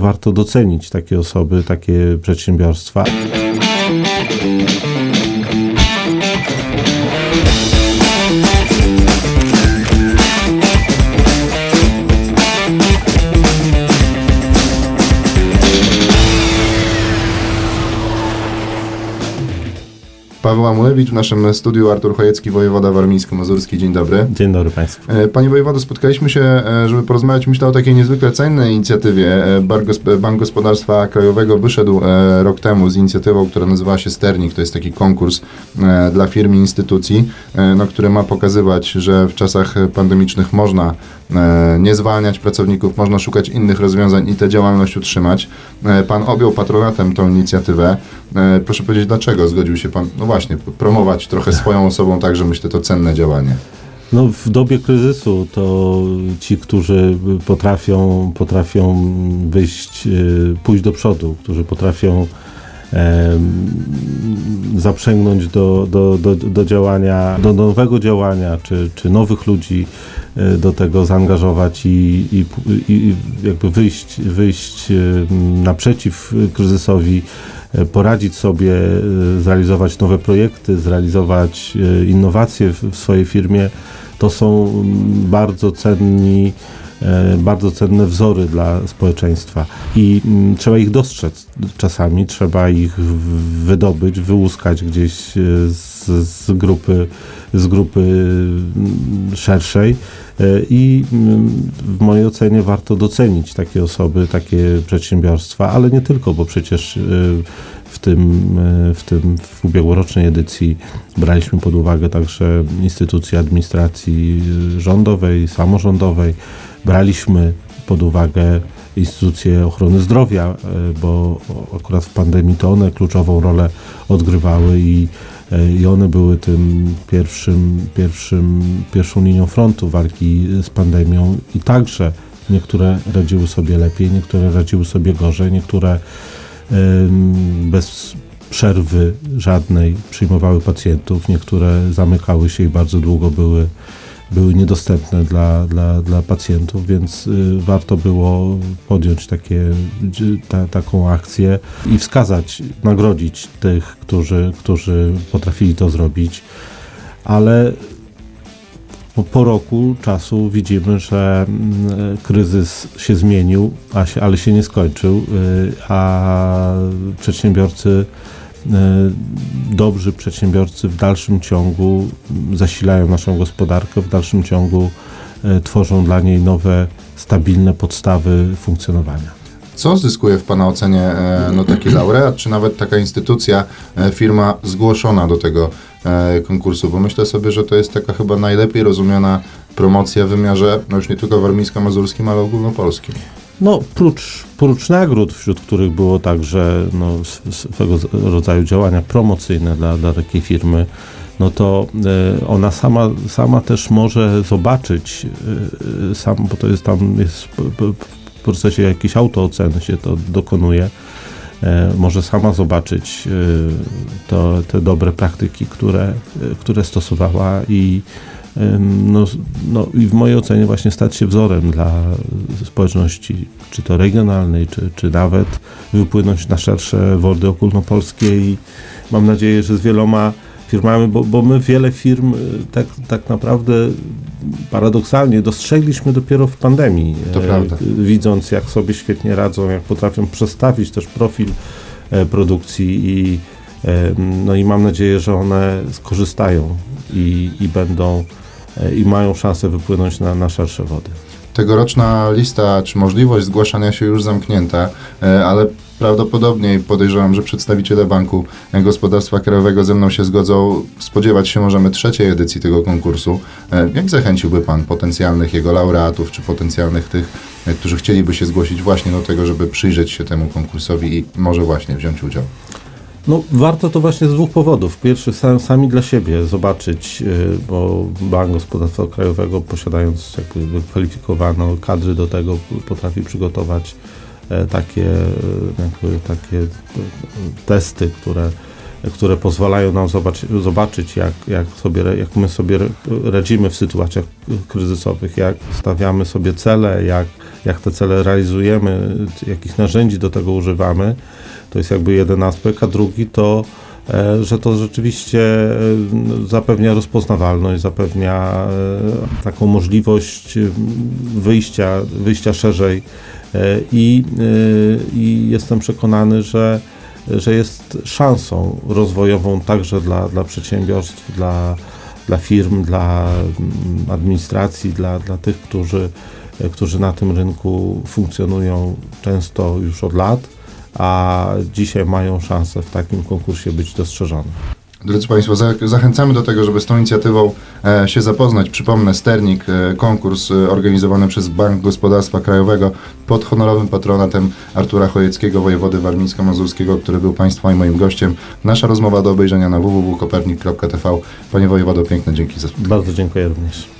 Warto docenić takie osoby, takie przedsiębiorstwa. Paweł Amulewicz w naszym studiu, Artur Chojecki, wojewoda warmińsko-mazurski. Dzień dobry. Dzień dobry Państwu. E, Panie wojewodo, spotkaliśmy się, e, żeby porozmawiać, myślę o takiej niezwykle cennej inicjatywie. E, Bank Gospodarstwa Krajowego wyszedł rok temu z inicjatywą, która nazywała się Sternik. To jest taki konkurs dla firm i instytucji, no, który ma pokazywać, że w czasach pandemicznych można nie zwalniać pracowników, można szukać innych rozwiązań i tę działalność utrzymać. Pan objął patronatem tą inicjatywę. Proszę powiedzieć, dlaczego zgodził się Pan, no właśnie, promować trochę swoją osobą, także myślę, to cenne działanie. No, w dobie kryzysu to ci, którzy potrafią, potrafią wyjść, y, pójść do przodu, którzy potrafią em, zaprzęgnąć do, do, do, do działania, do nowego działania, czy, czy nowych ludzi y, do tego zaangażować i, i, i jakby wyjść, wyjść naprzeciw kryzysowi, poradzić sobie, y, zrealizować nowe projekty, zrealizować y, innowacje w swojej firmie, to są mm, bardzo cenni, e, bardzo cenne wzory dla społeczeństwa. I mm, trzeba ich dostrzec czasami, trzeba ich wydobyć, wyłuskać gdzieś e, z, z grupy, z grupy mm, szerszej. E, i w mojej ocenie warto docenić takie osoby, takie przedsiębiorstwa, ale nie tylko, bo przecież w tym, e, w tym w ubiegłorocznej edycji braliśmy pod uwagę także instytucje administracji rządowej, samorządowej. Braliśmy pod uwagę instytucje ochrony zdrowia, e, bo akurat w pandemii to one kluczową rolę odgrywały i, e, i one były tym pierwszym, pierwszym, pierwszą linią frontu walki z pandemią i także niektóre radziły sobie lepiej, niektóre radziły sobie gorzej, niektóre bez przerwy żadnej przyjmowały pacjentów, niektóre zamykały się i bardzo długo były, były niedostępne dla, dla, dla pacjentów, więc y, warto było podjąć takie, ta, taką akcję i wskazać, nagrodzić tych, którzy, którzy potrafili to zrobić, ale po, po roku czasu widzimy, że mm, kryzys się zmienił, ale się nie skończył, y, a przedsiębiorcy, y, dobrzy przedsiębiorcy w dalszym ciągu zasilają naszą gospodarkę, w dalszym ciągu tworzą dla niej nowe, stabilne podstawy funkcjonowania. Co zyskuje w Pana ocenie e, no, taki laureat, czy nawet taka instytucja, e, firma zgłoszona do tego e, konkursu? Bo myślę sobie, że to jest taka chyba najlepiej rozumiana promocja w wymiarze, no już nie tylko warmińsko-mazurskim, ale ogólnopolskim. No, prócz, prócz nagród, wśród których było także no, sw- swego rodzaju działania promocyjne dla, dla takiej firmy, no to e, ona sama, sama też może zobaczyć, e, e, sam, bo to jest tam jest w procesie jakiejś autooceny się to dokonuje, e, może sama zobaczyć e, to, te dobre praktyki, które, e, które stosowała i no, no i w mojej ocenie właśnie stać się wzorem dla społeczności, czy to regionalnej, czy, czy nawet wypłynąć na szersze wody ogólnopolskie i mam nadzieję, że z wieloma firmami, bo, bo my wiele firm y, tak, tak naprawdę paradoksalnie dostrzegliśmy dopiero w pandemii, To e, prawda. widząc jak sobie świetnie radzą, jak potrafią przestawić też profil e, produkcji i e, no i mam nadzieję, że one skorzystają i, i będą e, i mają szansę wypłynąć na, na szersze wody. Tegoroczna lista, czy możliwość zgłaszania się już zamknięta, ale prawdopodobnie podejrzewam, że przedstawiciele Banku Gospodarstwa Krajowego ze mną się zgodzą. Spodziewać się możemy trzeciej edycji tego konkursu. E, Jak zachęciłby Pan potencjalnych jego laureatów, czy potencjalnych tych, e, którzy chcieliby się zgłosić właśnie do tego, żeby przyjrzeć się temu konkursowi i może właśnie wziąć udział? No, warto to właśnie z dwóch powodów. Pierwszy, sam, sami dla siebie zobaczyć, y, bo Bank Gospodarstwa Krajowego, posiadając jakby wykwalifikowaną kadry do tego, potrafi przygotować e, takie, e, jakby takie e, testy, które, które pozwalają nam zobaczyć, zobaczyć jak, jak, sobie, jak my sobie radzimy w sytuacjach kryzysowych, jak stawiamy sobie cele, jak jak te cele realizujemy, jakich narzędzi do tego używamy. To jest jakby jeden aspekt, a drugi to, e, że to rzeczywiście e, zapewnia rozpoznawalność, zapewnia e, taką możliwość e, wyjścia, wyjścia szerzej. E, i, e, i jestem przekonany, że, że jest szansą rozwojową także dla, dla przedsiębiorstw, dla, dla firm, dla mm, administracji, dla, dla tych, którzy, e, którzy na tym rynku funkcjonują często już od lat, a dzisiaj mają szansę w takim konkursie być dostrzeżone. Drodzy Państwo, za- zachęcamy do tego, żeby z tą inicjatywą e, się zapoznać. Przypomnę, Sternik, e, konkurs e, organizowany przez Bank Gospodarstwa Krajowego pod honorowym patronatem Artura Chojeckiego, wojewody warmińsko-mazurskiego, który był Państwa i moim gościem. Nasza rozmowa do obejrzenia na www.kopernik.tv. Panie wojewodo, piękne dzięki za spotkanie. Bardzo dziękuję również.